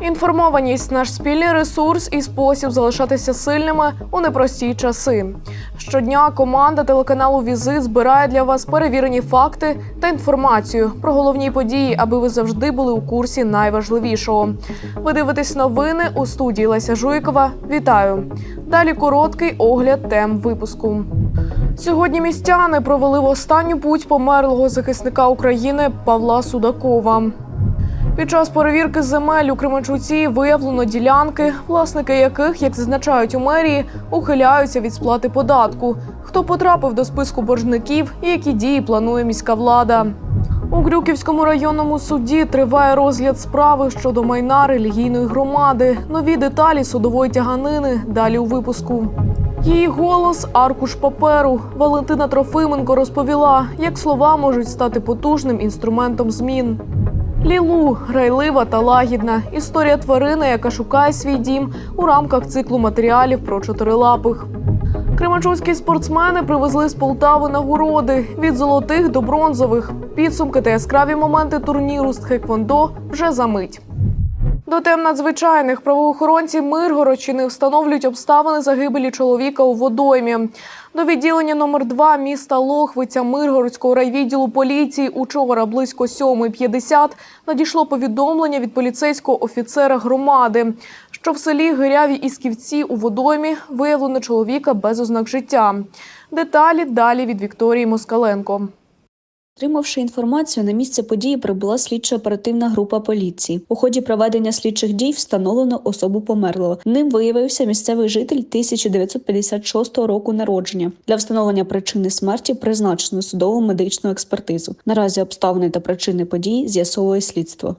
Інформованість наш спільний ресурс і спосіб залишатися сильними у непрості часи. Щодня команда телеканалу Візит збирає для вас перевірені факти та інформацію про головні події, аби ви завжди були у курсі найважливішого. Ви дивитесь новини у студії Леся Жуйкова. Вітаю! Далі короткий огляд тем випуску. Сьогодні містяни провели в останню путь померлого захисника України Павла Судакова. Під час перевірки земель у Кременчуці виявлено ділянки, власники яких, як зазначають у мерії, ухиляються від сплати податку. Хто потрапив до списку боржників і які дії планує міська влада. У Грюківському районному суді триває розгляд справи щодо майна релігійної громади. Нові деталі судової тяганини далі у випуску. Її голос аркуш паперу. Валентина Трофименко розповіла, як слова можуть стати потужним інструментом змін. Лілу грайлива та лагідна. Історія тварини, яка шукає свій дім у рамках циклу матеріалів про чотирилапих. Кременчуцькі спортсмени привезли з Полтави нагороди від золотих до бронзових. Підсумки та яскраві моменти турніру з тхеквондо вже за мить. До тем надзвичайних правоохоронці Миргородщини встановлюють обставини загибелі чоловіка у водоймі. До відділення номер 2 міста Лохвиця Миргородського райвідділу поліції учора близько 7.50 надійшло повідомлення від поліцейського офіцера громади, що в селі Гиряві Ісківці у водоймі виявлено чоловіка без ознак життя. Деталі далі від Вікторії Москаленко. Отримавши інформацію, на місце події прибула слідчо-оперативна група поліції. У ході проведення слідчих дій встановлено особу померлого. Ним виявився місцевий житель 1956 року народження. Для встановлення причини смерті призначено судову медичну експертизу. Наразі обставини та причини події з'ясовує слідство.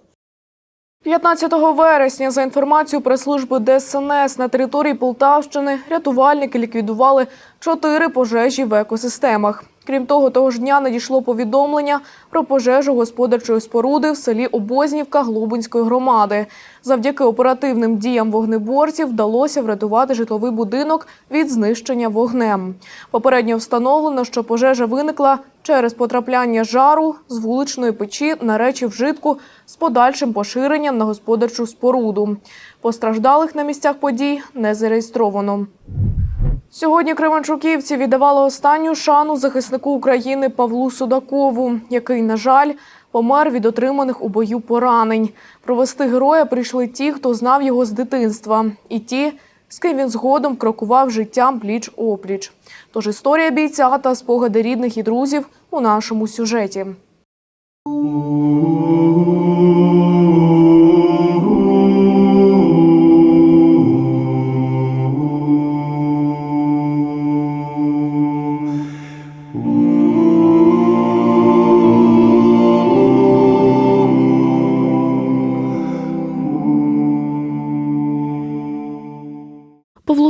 15 вересня, за інформацією прес-служби ДСНС, на території Полтавщини рятувальники ліквідували чотири пожежі в екосистемах. Крім того, того ж дня надійшло повідомлення про пожежу господарчої споруди в селі Обознівка Глобинської громади. Завдяки оперативним діям вогнеборців вдалося врятувати житловий будинок від знищення вогнем. Попередньо встановлено, що пожежа виникла через потрапляння жару з вуличної печі на речі вжитку з подальшим поширенням на господарчу споруду. Постраждалих на місцях подій не зареєстровано. Сьогодні Кременчуківці віддавали останню шану захиснику України Павлу Судакову, який, на жаль, помер від отриманих у бою поранень. Провести героя прийшли ті, хто знав його з дитинства, і ті, з ким він згодом крокував життям пліч опліч. Тож історія бійця та спогади рідних і друзів у нашому сюжеті.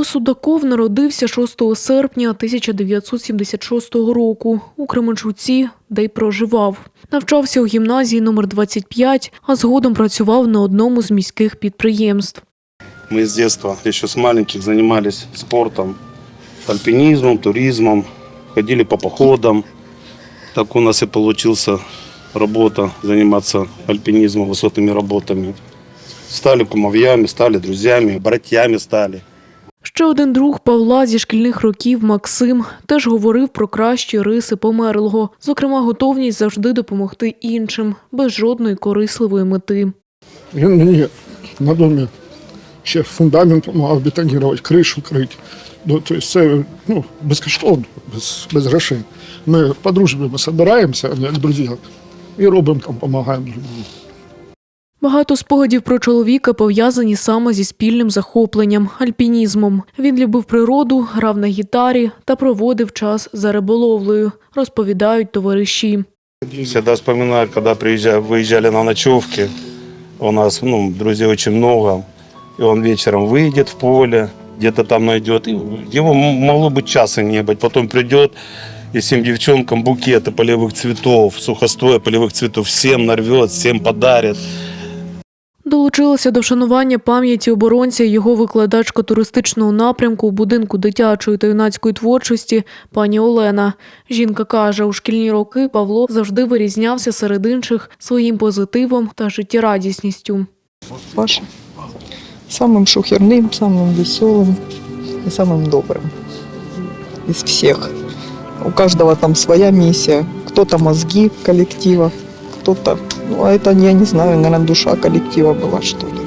Судаков народився 6 серпня 1976 року у Кременчуці, де й проживав. Навчався у гімназії номер 25, а згодом працював на одному з міських підприємств. Мы с детства, еще с маленьких, занимались спортом, альпинизмом, туризмом, ходили по походам. Так у нас и получился работа, заниматься альпинизмом, высотными работами. Стали кумовьями, стали друзьями, братьями стали. Ще один друг Павла зі шкільних років Максим теж говорив про кращі риси померлого, зокрема, готовність завжди допомогти іншим, без жодної корисливої мети. Він мені на домі ще фундамент допомагав бетонувати, кришу крити. Ну, тобто це ну, безкоштовно, без, без грошей. Ми по дружбі ми збираємося, як друзі, і робимо там, допомагаємо. Багато спогадів про чоловіка пов'язані саме зі спільним захопленням альпінізмом. Він любив природу, грав на гітарі та проводив час за риболовлею, розповідають товариші. Всегда вспоминаю, когда приезжали, выезжали на ночевки. У нас ну, друзей очень много. И он вечером выйдет в поле, где-то там найдет. И его м- могло быть часа не быть. Потом придет и всем девчонкам букеты полевых цветов, сухостоя полевых цветов. Всем нарвет, всем подарит. Долучилася до вшанування пам'яті оборонця і його викладачка туристичного напрямку у будинку дитячої та юнацької творчості пані Олена. Жінка каже, у шкільні роки Павло завжди вирізнявся серед інших своїм позитивом та життєрадісністю. Паша. Самым шухерным, самым веселым и самым добрым из всех. У каждого там своя миссия. Кто-то мозги коллектива, кто-то, ну, а это, я не знаю, наверное, душа коллектива была, что ли.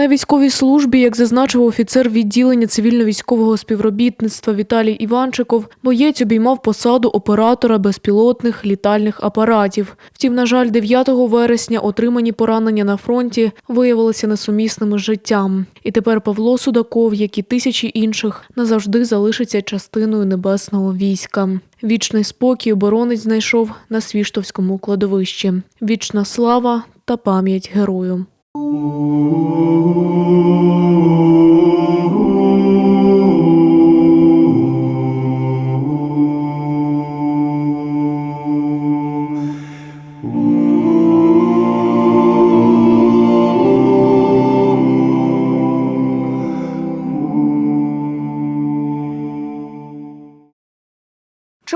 На військовій службі, як зазначив офіцер відділення цивільно-військового співробітництва Віталій Іванчиков, боєць обіймав посаду оператора безпілотних літальних апаратів. Втім, на жаль, 9 вересня отримані поранення на фронті виявилися несумісними з життям. І тепер Павло Судаков, як і тисячі інших, назавжди залишиться частиною небесного війська. Вічний спокій оборонець знайшов на свіштовському кладовищі. Вічна слава та пам'ять герою. Чи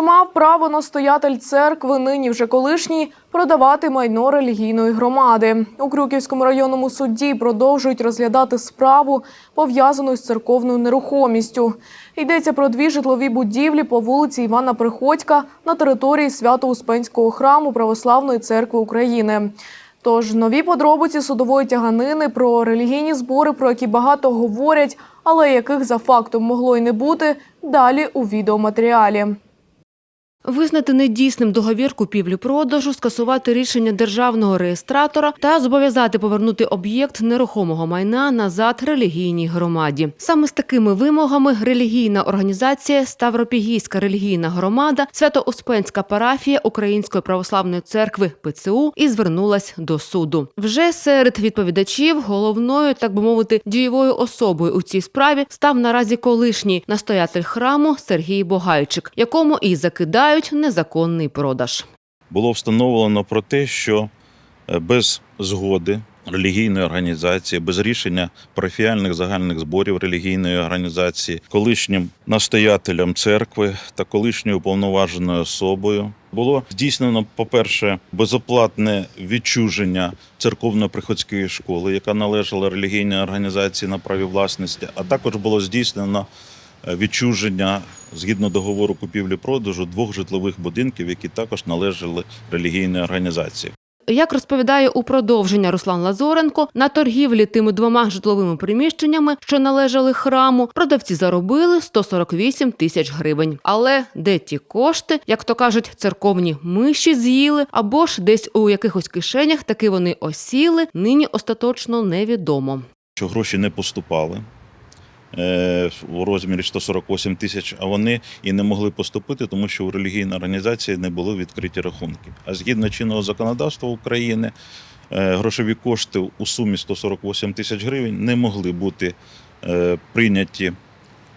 мав право настоятель церкви, нині вже колишній, продавати майно релігійної громади? У Крюківському районному суді продовжують розглядати справу, пов'язану з церковною нерухомістю. Йдеться про дві житлові будівлі по вулиці Івана Приходька на території Свято-Успенського храму Православної церкви України. Тож нові подробиці судової тяганини про релігійні збори, про які багато говорять, але яких за фактом могло й не бути, далі у відеоматеріалі. Визнати недійсним договір купівлі-продажу, скасувати рішення державного реєстратора та зобов'язати повернути об'єкт нерухомого майна назад релігійній громаді. Саме з такими вимогами релігійна організація Ставропігійська релігійна громада Свято-Успенська парафія Української православної церкви ПЦУ і звернулась до суду. Вже серед відповідачів головною, так би мовити, дієвою особою у цій справі став наразі колишній настоятель храму Сергій Богайчик, якому і закидають незаконний продаж. було встановлено про те, що е, без згоди релігійної організації, без рішення парафіальних загальних зборів релігійної організації, колишнім настоятелем церкви та колишньою уповноваженою особою було здійснено, по-перше, безоплатне відчуження церковно-приходської школи, яка належала релігійній організації на праві власності, а також було здійснено відчуження згідно договору купівлі-продажу двох житлових будинків, які також належали релігійній організації. Як розповідає у продовження Руслан Лазоренко, на торгівлі тими двома житловими приміщеннями, що належали храму, продавці заробили 148 тисяч гривень. Але де ті кошти, як то кажуть, церковні миші з'їли, або ж десь у якихось кишенях таки вони осіли, нині остаточно невідомо. Що гроші не поступали е, у розмірі 148 тисяч, а вони і не могли поступити, тому що у релігійній організації не були відкриті рахунки. А згідно чинного законодавства України, е, грошові кошти у сумі 148 тисяч гривень не могли бути е, прийняті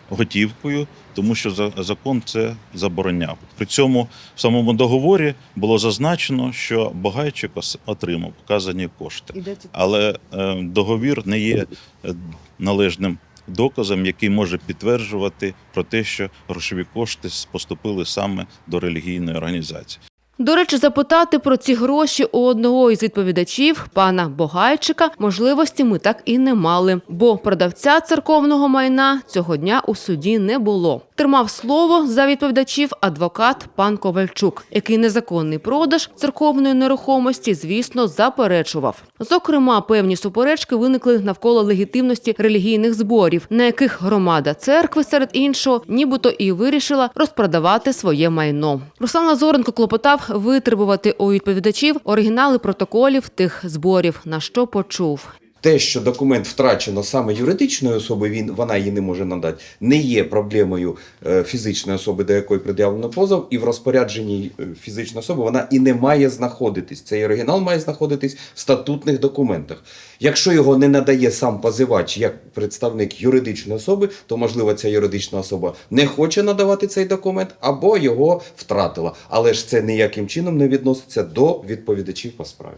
готівкою, тому що за- закон це забороняв. При цьому в самому договорі було зазначено, що Багайчик отримав вказані кошти. Але е, договір не є е, належним доказом, який може підтверджувати про те, що грошові кошти поступили саме до релігійної організації. До речі, запитати про ці гроші у одного із відповідачів, пана Богайчика, можливості ми так і не мали, бо продавця церковного майна цього дня у суді не було. Тримав слово за відповідачів адвокат пан Ковальчук, який незаконний продаж церковної нерухомості, звісно, заперечував. Зокрема, певні суперечки виникли навколо легітимності релігійних зборів, на яких громада церкви серед іншого, нібито і вирішила розпродавати своє майно. Руслан Лазоренко клопотав витребувати у відповідачів оригінали протоколів тих зборів, на що почув. Те, що документ втрачено саме юридичної особи, він вона її не може надати, не є проблемою е, фізичної особи, до якої пред'явлено позов, і в розпорядженні е, фізичної особи вона і не має знаходитись. Цей оригінал має знаходитись в статутних документах. Якщо його не надає сам позивач як представник юридичної особи, то можливо ця юридична особа не хоче надавати цей документ або його втратила. Але ж це ніяким чином не відноситься до відповідачів по справі.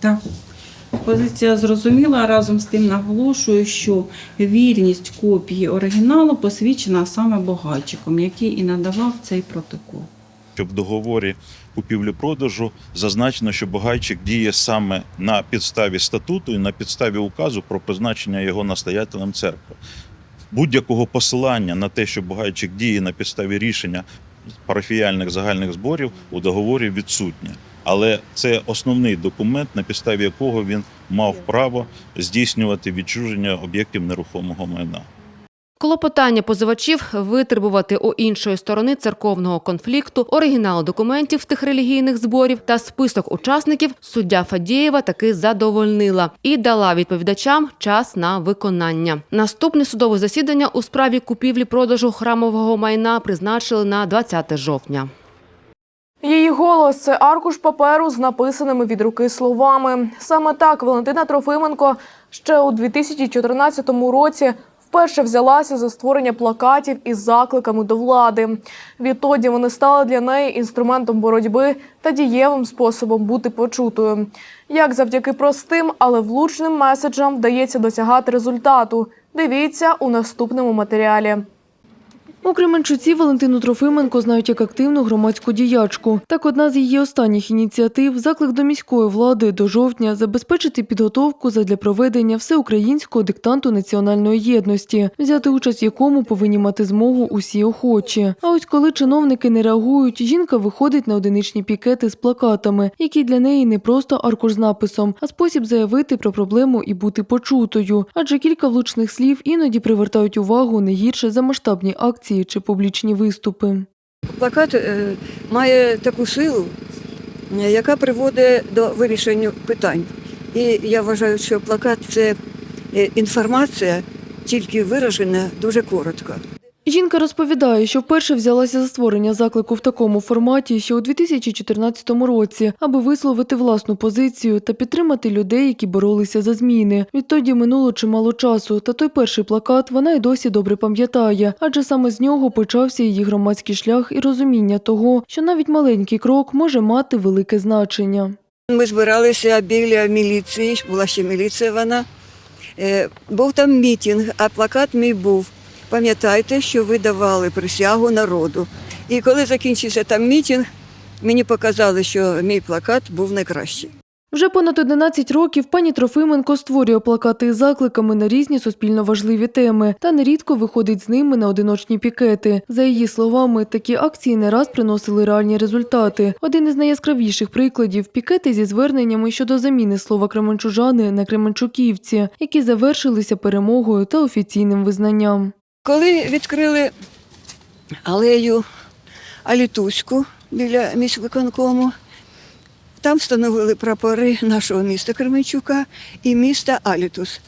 Так. Позиція зрозуміла. Разом з тим наголошую, що вірність копії оригіналу посвідчена саме Богайчиком, який і надавав цей протокол. Що в договорі купівлі-продажу зазначено, що Багайчик діє саме на підставі статуту і на підставі указу про призначення його настоятелем церкви. Будь-якого посилання на те, що Багайчик діє на підставі рішення парафіяльних загальних зборів у договорі відсутнє. Але це основний документ, на підставі якого він мав право здійснювати відчуження об'єктів нерухомого майна. Клопотання позивачів витребувати у іншої сторони церковного конфлікту, оригінал документів тих релігійних зборів та список учасників суддя Фадієва таки задовольнила і дала відповідачам час на виконання. Наступне судове засідання у справі купівлі-продажу храмового майна призначили на 20 жовтня. Її голос це аркуш паперу з написаними від руки словами. Саме так Валентина Трофименко ще у 2014 році вперше взялася за створення плакатів із закликами до влади. Відтоді вони стали для неї інструментом боротьби та дієвим способом бути почутою. Як завдяки простим, але влучним меседжам вдається досягати результату. Дивіться у наступному матеріалі. У Кременчуці Валентину Трофименко знають як активну громадську діячку. Так, одна з її останніх ініціатив заклик до міської влади до жовтня забезпечити підготовку задля проведення всеукраїнського диктанту національної єдності, взяти участь в якому повинні мати змогу усі охочі. А ось коли чиновники не реагують, жінка виходить на одиничні пікети з плакатами, які для неї не просто аркуш з написом, а спосіб заявити про проблему і бути почутою. Адже кілька влучних слів іноді привертають увагу не гірше за масштабні акції чи публічні виступи. Плакат е, має таку силу, е, яка приводить до вирішення питань. І я вважаю, що плакат це е, інформація, тільки виражена дуже коротко. Жінка розповідає, що вперше взялася за створення заклику в такому форматі ще у 2014 році, аби висловити власну позицію та підтримати людей, які боролися за зміни. Відтоді минуло чимало часу, та той перший плакат вона й досі добре пам'ятає, адже саме з нього почався її громадський шлях і розуміння того, що навіть маленький крок може мати велике значення. Ми збиралися біля міліції, була ще міліція вона. Е, Був там мітінг, а плакат мій був. Пам'ятайте, що ви давали присягу народу. І коли закінчився там мітінг, мені показали, що мій плакат був найкращий. Вже понад 11 років пані Трофименко створює плакати із закликами на різні суспільно важливі теми та нерідко виходить з ними на одиночні пікети. За її словами, такі акції не раз приносили реальні результати. Один із найяскравіших прикладів пікети зі зверненнями щодо заміни слова кременчужани на кременчуківці, які завершилися перемогою та офіційним визнанням. Коли відкрили алею Алітуську біля міськвиконкому, там встановили прапори нашого міста Кременчука і міста Алітус.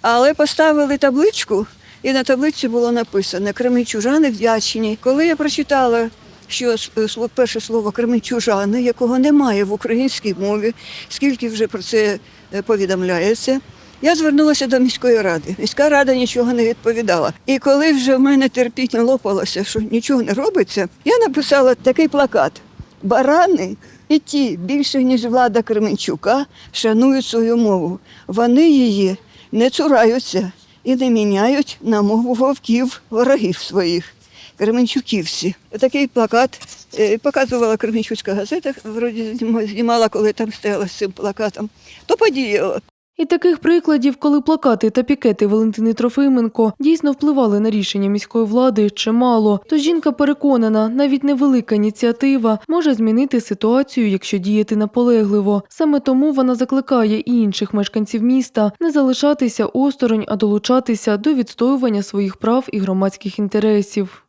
Але поставили табличку, і на таблиці було написано Кременчужани вдячні. Коли я прочитала, що с- перше слово Кременчужани, якого немає в українській мові, скільки вже про це е, повідомляється, я звернулася до міської ради. Міська рада нічого не відповідала. І коли вже в мене терпіння лопалося, що нічого не робиться, я написала такий плакат: барани і ті більше ніж влада Кременчука шанують свою мову. Вони її не цураються і не міняють на мову вовків ворогів своїх. Кременчуківці. Такий плакат е, показувала Кременчуцька газета, вроді знімала, коли там стояла з цим плакатом. То подіяло. І таких прикладів, коли плакати та пікети Валентини Трофименко дійсно впливали на рішення міської влади, чимало. Тож жінка переконана, навіть невелика ініціатива може змінити ситуацію, якщо діяти наполегливо. Саме тому вона закликає і інших мешканців міста не залишатися осторонь, а долучатися до відстоювання своїх прав і громадських інтересів.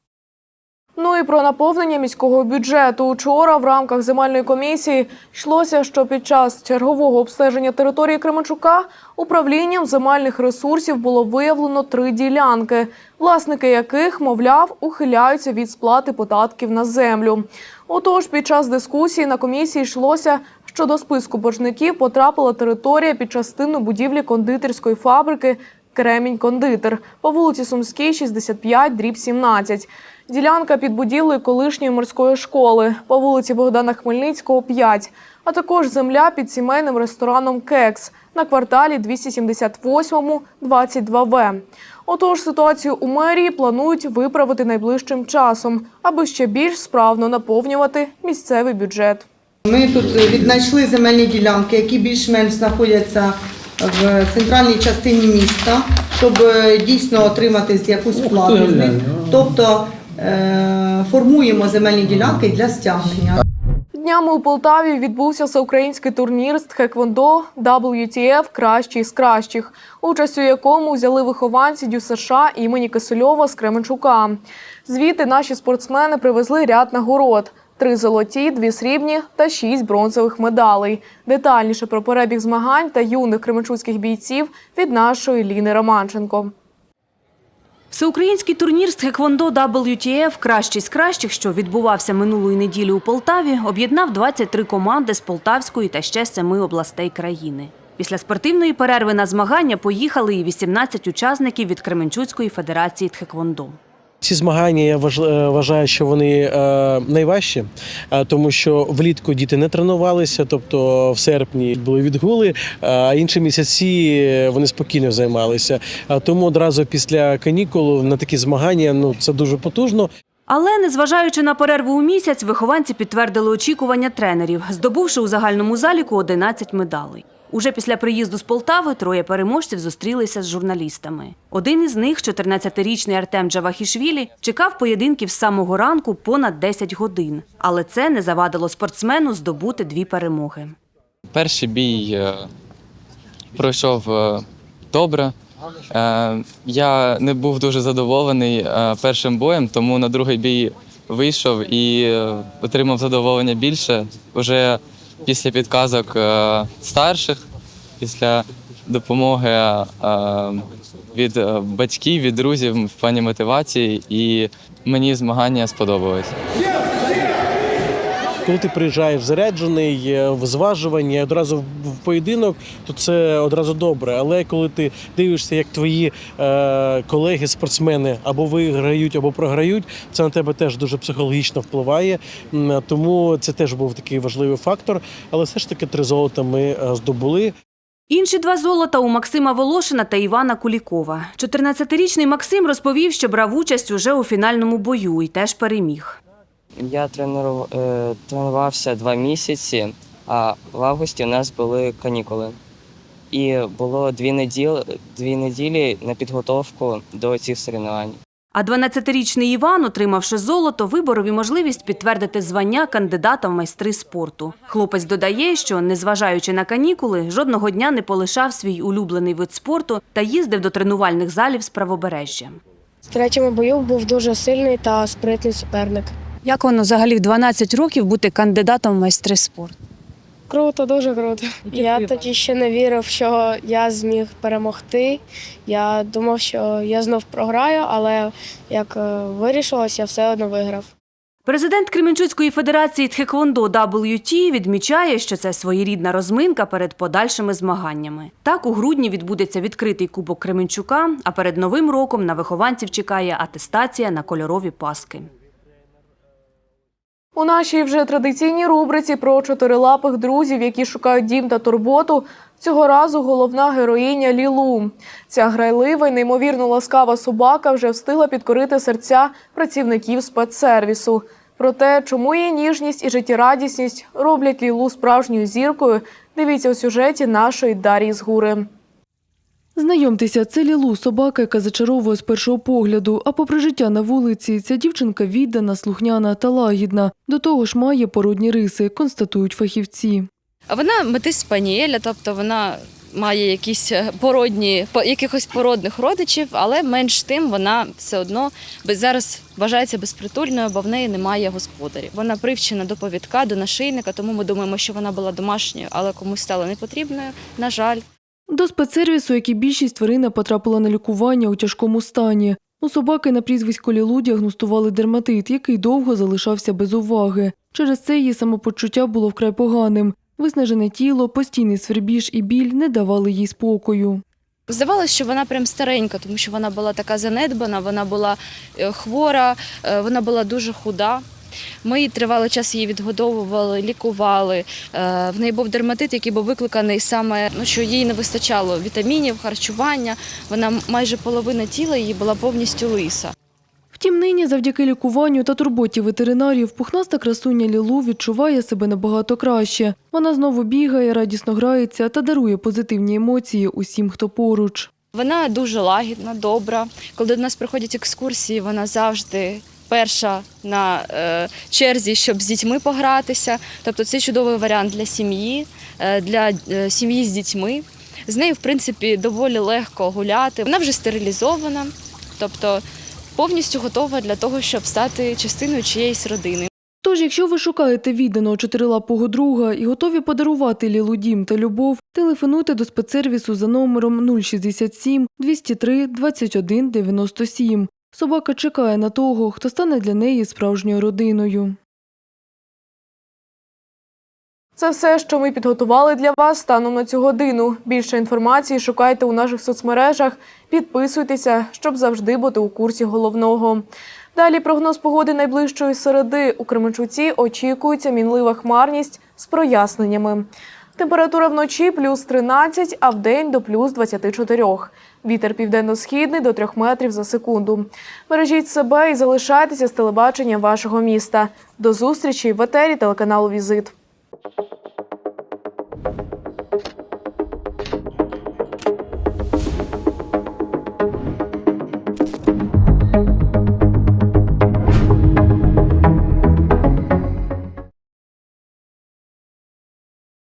Ну і про наповнення міського бюджету. Учора в рамках земельної комісії йшлося, що під час чергового обстеження території Кременчука управлінням земельних ресурсів було виявлено три ділянки, власники яких, мовляв, ухиляються від сплати податків на землю. Отож, під час дискусії на комісії йшлося, що до списку боржників потрапила територія під частину будівлі кондитерської фабрики Кремінь-кондитер по вулиці Сумській, 65, дріб 17. Ділянка під будівлею колишньої морської школи по вулиці Богдана Хмельницького, 5, а також земля під сімейним рестораном Кекс на кварталі 278 22В. Отож, ситуацію у мерії планують виправити найближчим часом, аби ще більш справно наповнювати місцевий бюджет. Ми тут віднайшли земельні ділянки, які більш-менш знаходяться в центральній частині міста, щоб е, дійсно отримати якусь плату з них. Тобто формуємо земельні ділянки для стягнення. Днями у Полтаві відбувся всеукраїнський турнір з тхеквондо WTF «Кращий з кращих», участь у якому взяли вихованці Дю США імені Кисельова з Кременчука. Звідти наші спортсмени привезли ряд нагород. Три золоті, дві срібні та шість бронзових медалей. Детальніше про перебіг змагань та юних кременчуцьких бійців від нашої Ліни Романченко. Всеукраїнський турнір з Тхеквондо WTF «Кращий з кращих», що відбувався минулої неділі у Полтаві, об'єднав 23 команди з Полтавської та ще семи областей країни. Після спортивної перерви на змагання поїхали і 18 учасників від Кременчуцької федерації Тхеквондо. Ці змагання я е, вважаю, що вони е, найважчі, е, тому що влітку діти не тренувалися, тобто в серпні були відгули, а інші місяці вони спокійно займалися. Тому одразу після канікул на такі змагання ну це дуже потужно. Але, незважаючи на перерву у місяць, вихованці підтвердили очікування тренерів, здобувши у загальному заліку 11 медалей. Уже після приїзду з Полтави троє переможців зустрілися з журналістами. Один із них, 14-річний Артем Джавахішвілі, чекав поєдинків з самого ранку понад 10 годин. Але це не завадило спортсмену здобути дві перемоги. Перший бій е, пройшов е, добре. Е, Я не був дуже задоволений першим боєм, тому на другий бій вийшов і отримав задоволення більше. Уже після підказок е, старших, після допомоги е, від е, батьків, від друзів в плані мотивації, і мені змагання сподобалось. Коли ти приїжджаєш заряджений в зважування, одразу в- поєдинок, то це одразу добре. Але коли ти дивишся, як твої е, колеги, спортсмени або виграють, або програють, це на тебе теж дуже психологічно впливає. Тому це теж був такий важливий фактор. Але все ж таки три золота ми е, здобули. Інші два золота у Максима Волошина та Івана Кулікова. 14-річний Максим розповів, що брав участь уже у фінальному бою і теж переміг. Я тренував, е, тренувався два місяці, а в августі у нас були канікули. І було дві неділі, дві неділі на підготовку до цих соревнувань. А 12-річний Іван, отримавши золото, виборов і можливість підтвердити звання кандидата в майстри спорту. Хлопець додає, що, незважаючи на канікули, жодного дня не полишав свій улюблений вид спорту та їздив до тренувальних залів з правобережжя. В третьому бою був дуже сильний та спритний суперник. Як воно взагалі в 12 років бути кандидатом в майстри спорту? Круто, дуже круто. Я тоді ще не вірив, що я зміг перемогти. Я думав, що я знов програю, але як е, вирішилось, я все одно виграв. Президент Кременчуцької федерації Тхеквондо WT відмічає, що це своєрідна розминка перед подальшими змаганнями. Так, у грудні відбудеться відкритий кубок Кременчука, а перед новим роком на вихованців чекає атестація на кольорові паски. У нашій вже традиційній рубриці про чотирилапих друзів, які шукають дім та турботу. Цього разу головна героїня Лілу. Ця грайлива й неймовірно ласкава собака вже встигла підкорити серця працівників спецсервісу. Про те, чому її ніжність і життєрадісність роблять Лілу справжньою зіркою, дивіться у сюжеті нашої Дар'ї Згури. Знайомтеся, це Лілу, собака, яка зачаровує з першого погляду. А попри життя на вулиці, ця дівчинка віддана, слухняна та лагідна. До того ж має породні риси, констатують фахівці. Вона метис спанієля, тобто вона має якісь е, породні, якихось породних родичів, але менш тим вона все одно зараз вважається безпритульною, бо в неї немає господарів. Вона привчена до повідка, до нашийника, тому ми думаємо, що вона була домашньою, але комусь стала непотрібною. На жаль. До спецсервісу, як і більшість тварина потрапила на лікування у тяжкому стані. У собаки на прізвисько Лілу діагностували дерматит, який довго залишався без уваги. Через це її самопочуття було вкрай поганим. Виснажене тіло, постійний свербіж і біль не давали їй спокою. Здавалося, що вона прям старенька, тому що вона була така занедбана, вона була е, хвора, е, вона була дуже худа. Ми тривалий час її відгодовували, лікували. Е, В неї був дерматит, який був викликаний саме, ну, що їй не вистачало вітамінів, харчування. Вона майже половина тіла її була повністю лиса. Втім, нині завдяки лікуванню та турботі ветеринарів пухнаста красуня Лілу відчуває себе набагато краще. Вона знову бігає, радісно грається та дарує позитивні емоції усім, хто поруч. Вона дуже лагідна, добра. Коли до нас приходять екскурсії, вона завжди перша на е, черзі, щоб з дітьми погратися. Тобто це чудовий варіант для сім'ї, е, для е, сім'ї з дітьми. З нею, в принципі, доволі легко гуляти. Вона вже стерилізована, тобто повністю готова для того, щоб стати частиною чиєїсь родини. Тож, якщо ви шукаєте відданого чотирилапого друга і готові подарувати Лілу дім та любов, телефонуйте до спецсервісу за номером 067 203 21 97. Собака чекає на того, хто стане для неї справжньою родиною. Це все, що ми підготували для вас станом на цю годину. Більше інформації шукайте у наших соцмережах. Підписуйтеся, щоб завжди бути у курсі головного. Далі прогноз погоди найближчої середи. У Кременчуці очікується мінлива хмарність з проясненнями. Температура вночі плюс 13, а вдень до плюс 24. Вітер південно-східний до 3 метрів за секунду. Бережіть себе і залишайтеся з телебаченням вашого міста. До зустрічі в етері телеканалу Візит.